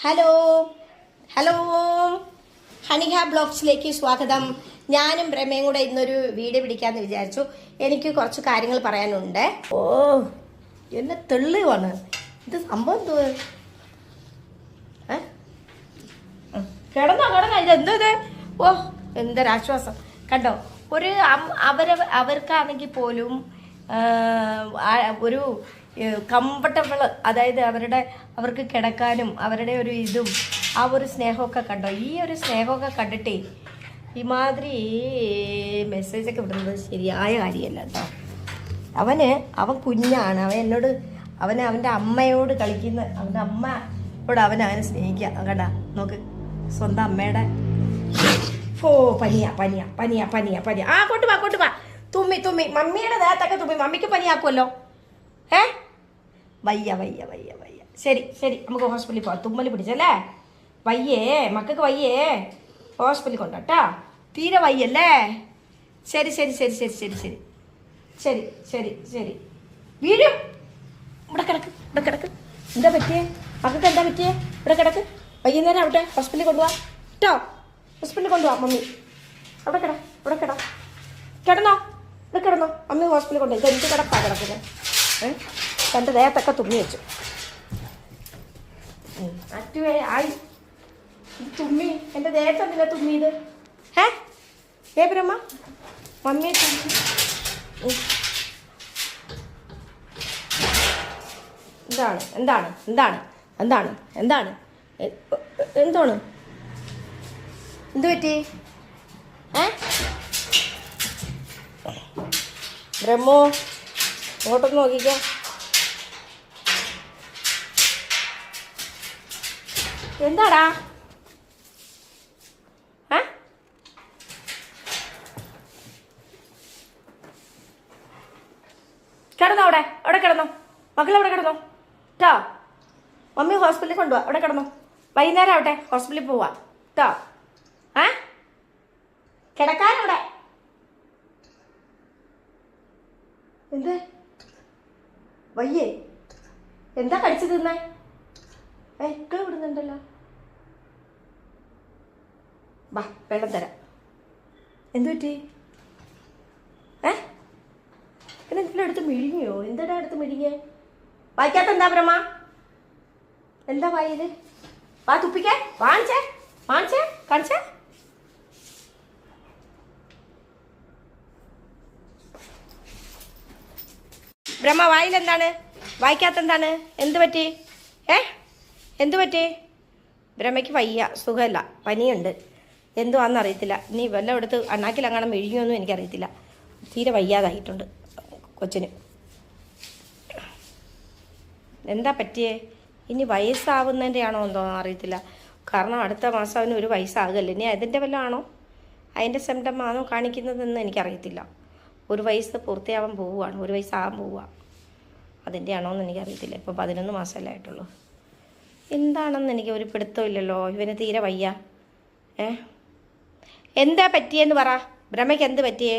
Hello. Hello. ഹണിഹ ബ്ലോഗ്സിലേക്ക് സ്വാഗതം. ഞാനും രമയും കൂടെ ഇന്നൊരു വീഡിയോ പിടിക്കാന്ന് വിചാരിച്ചു. എനിക്ക് കുറച്ച് കാര്യങ്ങൾ പറയാനുണ്ട്. ഓ എന്നെ തെള്ളുവാണ് ഇത് സംഭവം എന്തോ. കിടന്നോ കിടന്നോ. ഇത് എന്തോ ഇത്? ഓ എന്തൊരാശ്വാസം. കണ്ടോ ഒരു അവർ അവർക്കാണെങ്കിൽ പോലും ഒരു കംഫർട്ടബിൾ അതായത് അവരുടെ അവർക്ക് കിടക്കാനും അവരുടെ ഒരു ഇതും ആ ഒരു സ്നേഹമൊക്കെ കണ്ടോ? ഈ ഒരു സ്നേഹമൊക്കെ കണ്ടിട്ടേ ഇമാതിരി മെസ്സേജൊക്കെ വിടുന്നത് ശരിയായ കാര്യമല്ല കേട്ടോ. അവന് അവൻ കുഞ്ഞാണ്. അവൻ എന്നോട് അവൻ അവന്റെ അമ്മയോട് കളിക്കുന്ന അവന്റെ അമ്മയോട് അവൻ അവനെ സ്നേഹിക്കുക. കേട്ടാ നോക്ക് സ്വന്തം അമ്മയുടെ ഓ പനിയാ പനിയാ പനിയാ പനിയാ പനിയാ. ആ കൊണ്ടുപോ കൊണ്ടുപോ കൊണ്ട് തുമ്മി തുമ്മി. മമ്മിയുടെ നേരത്തൊക്കെ തുമ്മി. മമ്മിക്ക് പനിയാക്കുമല്ലോ ഏ? വയ്യ വയ്യ വയ്യ വയ്യ. ശരി ശരി. നമുക്ക് ഹോസ്പിറ്റലിൽ പോവാം. തുമ്മൽ പിടിച്ചല്ലേ വയ്യേ മക്കൾക്ക് വയ്യേ. ഹോസ്പിറ്റലിൽ കൊണ്ടോട്ടോ തീരെ വയ്യല്ലേ? ശരി ശരി ശരി ശരി ശരി ശരി. ശരി ശരി ശരി. വീഴും. ഇവിടെ കിടക്ക് ഇവിടെ കിടക്ക്. എന്താ പറ്റിയേ? മക്കൾക്ക് എന്താ പറ്റിയേ? ഇവിടെ കിടക്ക്. വൈകുന്നേരം അവിടെ ഹോസ്പിറ്റലിൽ കൊണ്ടുപോവാ കേട്ടോ ഹോസ്പിറ്റലിൽ കൊണ്ടുപോവാ മമ്മി. അവിടെ കിട ഇവിടെ കിട. കിടന്നോ? ഇവിടെ കിടന്നോ? അമ്മി ഹോസ്പിറ്റലിൽ കൊണ്ടുപോയി. എന്ത് കിടപ്പാ കിടക്കുന്നത്? ഏ? തന്റെ ദേഹത്തൊക്കെ തുമ്മി വെച്ചു. അറ്റുവേ ആയി. തുമ്മി എന്റെ ദേഹത്തൊന്നില്ല തുമ്മിയത്. ഏ ഏ ബ്രഹ്മ മമ്മി തുമ്മി. എന്താണ്? എന്താണ്? എന്താണ്? എന്താണ്? എന്താണ്? എന്താണ്? എന്ത് പറ്റി? ഏ? ബ്രഹ്മോ ഇങ്ങോട്ടൊന്ന് നോക്കിക്കേ. എന്താടാ? കിടന്നോ അവിടെ? അവിടെ കിടന്നോ? മക്കൾ അവിടെ കിടന്നോ? ട്ടോ. മമ്മി ഹോസ്പിറ്റലിൽ കൊണ്ടുപോവാ അവിടെ കിടന്നോ. വൈകുന്നേരം ആവട്ടെ. ഹോസ്പിറ്റലിൽ പോവാ. ട്ടോ. ഏ? കിടക്കാനവിടെ. എന്ത്? വയ്യേ. എന്താ കടിച്ചു തിന്നേ? എക്ക വിടുന്നുണ്ടല്ലോ വാ വെള്ളം തരാം. എന്തു പറ്റി? ഏ? പിന്നെ എന്തെങ്കിലും എടുത്ത് മിഴിഞ്ഞോ? എന്താടാ എടുത്ത് മിഴിഞ്ഞേ? വായിക്കാത്ത എന്താ ബ്രഹ്മ എന്താ വായിൽ വാ തുപ്പിക്കേ. വാങ്ങിച്ചേ വാങ്ങിച്ചേ കാണിച്ചേ. ബ്രഹ്മ വായിൽ എന്താണ് വായിക്കാത്ത എന്താണ്? എന്ത് പറ്റി? ഏ? എന്ത് പറ്റേ? ബ്രഹ്മയ്ക്ക് വയ്യ സുഖമല്ല പനിയുണ്ട്. എന്തുവാണെന്ന് അറിയത്തില്ല. ഇനി വല്ല എടുത്ത് അണ്ണാക്കിലങ്ങനെ മെഴുകിയൊന്നും എനിക്കറിയത്തില്ല. തീരെ വയ്യാതായിട്ടുണ്ട് കൊച്ചിന്. എന്താ പറ്റിയേ? ഇനി വയസ്സാവുന്നതിന്റെ ആണോ എന്തോ അറിയത്തില്ല. കാരണം അടുത്ത മാസം അവന് ഒരു വയസ്സാകല്ലേ ഇനി അതിന്റെ വല്ല ആണോ? അതിന്റെ സിംറ്റം ആണോ കാണിക്കുന്നതെന്ന് എനിക്കറിയത്തില്ല. ഒരു വയസ്സ് പൂർത്തിയാവാൻ പോവുകയാണ്. ഒരു വയസ്സാകാൻ പോവുക. അതിന്റെ ആണോ എന്ന് എനിക്കറിയത്തില്ല. ഇപ്പോൾ പതിനൊന്ന് മാസമല്ലേ ആയിട്ടുള്ളൂ. എന്താണെന്ന് എനിക്ക് ഒരു പിടുത്തമില്ലല്ലോ. ഇവന് തീരെ വയ്യ. ഏ? എന്താ പറ്റിയെന്ന് പറ. ഭ്രമയ്ക്ക് എന്ത് പറ്റിയേ?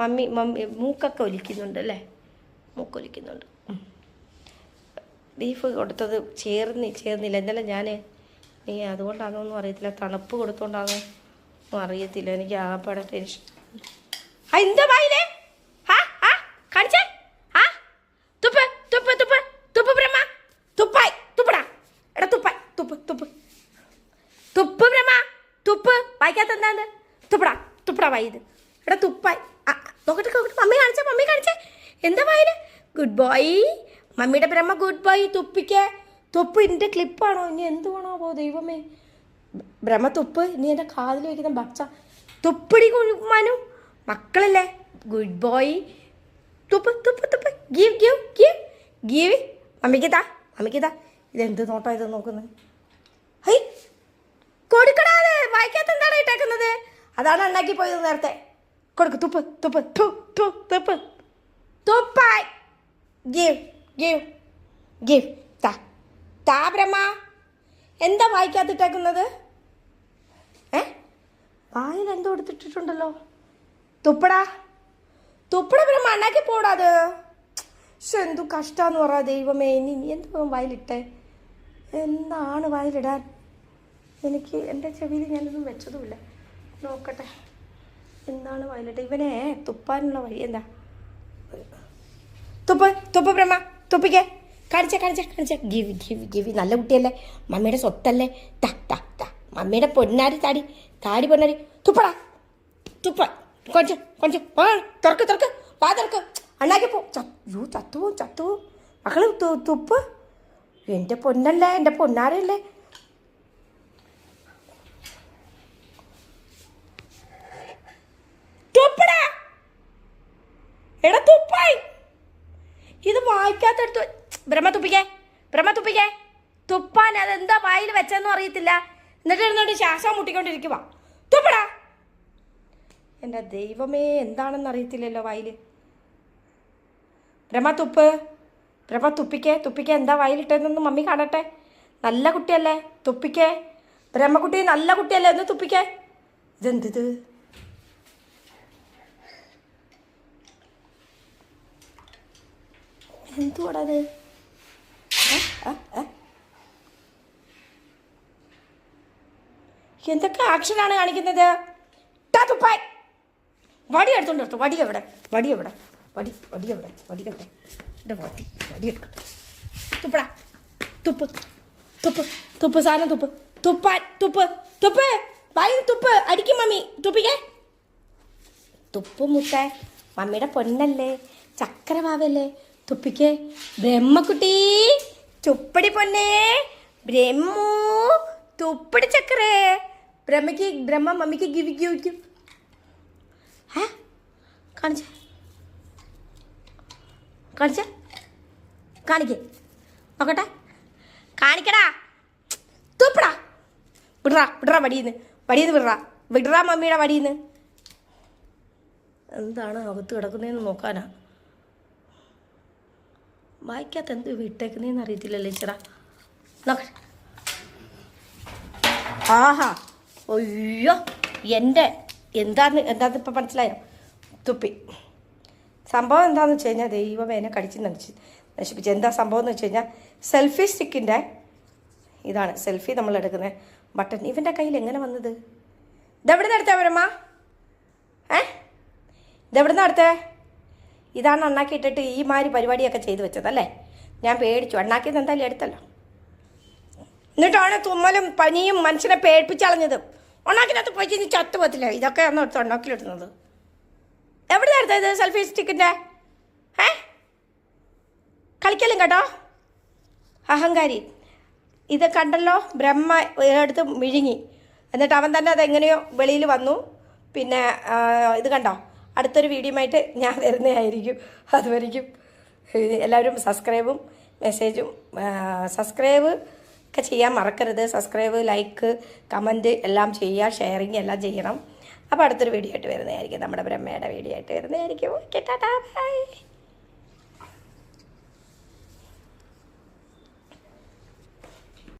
മമ്മി മമ്മി മൂക്കൊക്കെ ഒലിക്കുന്നുണ്ട് അല്ലേ? മൂക്കൊലിക്കുന്നുണ്ട്. ബീഫ് കൊടുത്തത് ചേർന്ന് ചേർന്നില്ല. എന്നല്ല ഞാൻ നീ അതുകൊണ്ടാണോന്നും അറിയത്തില്ല. തണുപ്പ് കൊടുത്തോണ്ടാണോ ഒന്നും അറിയത്തില്ല. എനിക്ക് ആകപ്പാടെ ടെൻഷൻ എന്താ വായിലേ ആ ആ കാണിച്ചേ ആ തുപ്പ് തുപ്പ് തുപ്പ് തുപ്പ് ബ്രഹ്മ തുപ്പായി തുപ്പടാ എടാ തുപ്പായി തുപ്പ് തുപ്പ്. തുപ്പ് ബ്രഹ്മ തുപ്പ്. വായിക്കാത്ത എന്താന്ന്? തുപ്പടാ തുപ്പടാ വായിത്. എടാ തുപ്പായി. നോക്കട്ടെ നോക്കട്ടെ. മമ്മി കാണിച്ചേ മമ്മി കാണിച്ചേ. എന്താ വായിന് ഗുഡ് ബോയ് മമ്മിയുടെ ബ്രഹ്മ ഗുഡ് ബോയ് തുപ്പിക്ക്. തുപ്പ് ഇതിന്റെ ക്ലിപ്പാണോ ഇനി എന്ത് വേണോ ദൈവമേ? ബ്രഹ്മ തുപ്പ്. ഇനി എന്റെ കാതിൽ വയ്ക്കുന്ന ഭക്ഷ തുപ്പടി മനു. മക്കളല്ലേ? ഗുഡ് ബോയ് തുപ്പ് തുപ്പ് തുപ്പ്. ഗീവ് ഗീവ് ഗീവ് ഗീവ് മമ്മിക്ക് താ മമ്മിക്ക് താ. ഇതെന്ത് നോട്ടാ ഇത് നോക്കുന്നത് ഹൈ കൊടുക്കടാതെ വായിക്കാത്ത എന്താണ് ഇട്ടേക്കുന്നത് അതാണ് ഉണ്ടാക്കി പോയത് നേരത്തെ. കൊടുക്ക് തുപ്പ് തുപ്പ് തു തു തുപ്പ്. തുപ്പായി. Give give give. താ താ എന്താ വായിക്കാത്തിട്ടേക്കുന്നത്? ഏ? വായിൽ എന്തോ എടുത്തിട്ടിട്ടുണ്ടല്ലോ. തുപ്പടാ. തുപ്പട ബ്രഹ്മ ഉണ്ടാക്കി പോടാത് പക്ഷെ എന്തു കഷ്ടാന്ന് പറ ദൈവമേ. ഇനി നീ എന്ത് വായിലിട്ടേ? എന്താണ് വായിലിടാൻ? എനിക്ക് എന്റെ ചെവിയിൽ ഞാനൊന്നും വെച്ചതുമില്ല. നോക്കട്ടെ. എന്താണ് വയലട്ട് ഇവനെ തുപ്പാനുള്ള വഴി എന്താ? തുപ്പ് തുപ്പ് ബ്രഹ്മ തുപ്പിക്കേ. കാണിച്ച കാണിച്ച കാണിച്ച. ഗിവി ഗിവി ഗിവി. നല്ല കുട്ടിയല്ലേ? മമ്മിയുടെ സ്വത്തല്ലേ? ടാ മമ്മിയുടെ പൊന്നാരി താടി താടി പൊന്നാരി. തുപ്പടാ. തുപ്പ. കൊഞ്ച് കൊഞ്ച്. ആ തുറക്ക് തുറക്ക്. വാ തുറക്ക്. അണ്ണാക്കി പോ. യൂ ചത്തുപോവും ചത്തുപോവും. മക്കൾ തു- തുപ്പ്. എന്റെ പൊന്നല്ലേ? എന്റെ പൊന്നാരല്ലേ തുപ്പടാ എടാ തുപ്പായി ഇത് വായിക്കാത്തടുത്ത് ബ്രഹ്മ തുപ്പിക്കേ. ബ്രഹ്മ തുപ്പിക്കേ. തുപ്പാൻ അതെന്താ വായിൽ വെച്ചെന്നും അറിയത്തില്ല. എന്നിട്ട് ഇരുന്നോണ്ട് ശ്വാസം മുട്ടിക്കൊണ്ടിരിക്കുക തുപ്പടാ. എന്റെ ദൈവമേ എന്താണെന്ന് അറിയത്തില്ലല്ലോ വായിൽ ബ്രഹ്മ തുപ്പ്. ബ്രഹ്മ തുപ്പിക്കേ. തുപ്പിക്കേ എന്താ വായിലിട്ടതെന്നൊന്ന് മമ്മി കാണട്ടെ. നല്ല കുട്ടിയല്ലേ. തുപ്പിക്കേ. ബ്രഹ്മക്കുട്ടി നല്ല കുട്ടിയല്ലേ. ഒന്ന് തുപ്പിക്കേ. ഇതെന്തിത്? എന്തുവാടാ അത് ഏ? ഏ? ഏ? എന്തൊക്കെ ആക്ഷനാണ് കാണിക്കുന്നത്? തുപ്പായ്. വടി എടുത്തോണ്ട് എടുത്തു വടി എവിടെ? വടി എവിടെ? വടി വടി എവിടെ? വടി എവിടെ? എന്റെ വടി വടി എടുക്കട്ടെ തുപ്പടാ. തുപ്പ് തുപ്പ് തുപ്പ് സാധനം തുപ്പ്. തുപ്പാൻ തുപ്പ് തുപ്പ്. വായി തുപ്പ്. അടിക്കും മമ്മി. തുപ്പിക്കേ. തുപ്പ് മുട്ട മമ്മിയുടെ പൊന്നല്ലേ. ചക്കരവാവല്ലേ തുപ്പിക്ക്. ബ്രഹ്മക്കുട്ടി ചുപ്പടി പൊന്നേ. ബ്രഹ്മു തുപ്പടി ചക്രേ ബ്രഹ്മയ്ക്ക് ബ്രഹ്മ മമ്മിക്ക് ഗിവിക്ക് ചോദിക്കും ഏ കാണിച്ച. കാണിച്ച. കാണിക്കേ. നോക്കട്ടെ. കാണിക്കടാ. തുപ്പടാ. വിടറാ വിടറാ വടിയിന്ന്. വടിയിന്ന് വിടറാ. വിടറാ മമ്മിയുടെ വടിയിന്ന്. എന്താണ് അകത്ത് കിടക്കുന്നതെന്ന് നോക്കാനാ. വായിക്കാത്ത എന്ത് വിട്ടേക്കുന്നതെന്ന് അറിയത്തില്ലല്ലേ ചേട്ടാ? ആഹാ. അയ്യോ. എന്റെ എന്താന്ന് എന്താന്ന് ഇപ്പം മനസ്സിലായോ? തുപ്പി. സംഭവം എന്താണെന്ന് വെച്ച് കഴിഞ്ഞാൽ ദൈവം എന്നെ കടിച്ച് നശിച്ച് നശിപ്പിച്ച്. എന്താ സംഭവം എന്ന് വെച്ച് കഴിഞ്ഞാൽ സെൽഫി സ്റ്റിക്കിന്റെ ഇതാണ്. സെൽഫി നമ്മൾ എടുക്കുന്നത് ബട്ടൺ. ഇവന്റെ കയ്യിൽ എങ്ങനെ വന്നത്? ഇതെവിടെ നിന്ന് എടുത്തേ അവരമ്മ ഏ? ഇതെവിടെ നിന്ന് എടുത്തേ? ഇതാണ് അണ്ണാക്കി ഇട്ടിട്ട് ഈ മാതിരി പരിപാടിയൊക്കെ ചെയ്തു വെച്ചതല്ലേ ഞാൻ പേടിച്ചു. അണ്ണാക്കിയത് എന്തായാലും എടുത്തല്ലോ. എന്നിട്ടാണ് തുമ്മലും പനിയും മനുഷ്യനെ പേടിപ്പിച്ചളഞ്ഞത് ഉണ്ണാക്കിനകത്ത് പോയി കഴിഞ്ഞ് ചത്തു പറ്റില്ല ഇതൊക്കെ ഒന്ന് എടുത്ത് ഉണ്ണാക്കിലിടുന്നത് എവിടെ എടുത്തത് സെൽഫി സ്റ്റിക്കിന്റെ ഏ? കളിക്കലും കേട്ടോ? അഹങ്കാരി. ഇത് കണ്ടല്ലോ? ബ്രഹ്മ എടുത്ത് മിഴുങ്ങി. എന്നിട്ട് അവൻ തന്നെ അതെങ്ങനെയോ വെളിയിൽ വന്നു. പിന്നെ ഇത് കണ്ടോ? അടുത്തൊരു വീഡിയോയുമായിട്ട് ഞാൻ വരുന്നതായിരിക്കും. അതുവരിക്കും. എല്ലാവരും സബ്സ്ക്രൈബും മെസ്സേജും സബ്സ്ക്രൈബ് ഒക്കെ ചെയ്യാൻ മറക്കരുത്. സബ്സ്ക്രൈബ് ലൈക്ക് കമന്റ് എല്ലാം ചെയ്യുക ഷെയറിങ് എല്ലാം ചെയ്യണം. അപ്പോൾ അടുത്തൊരു വീഡിയോ ആയിട്ട് വരുന്നതായിരിക്കും. നമ്മുടെ ബ്രഹ്മയുടെ വീഡിയോ ആയിട്ട് വരുന്നതായിരിക്കും. Okay tata bye.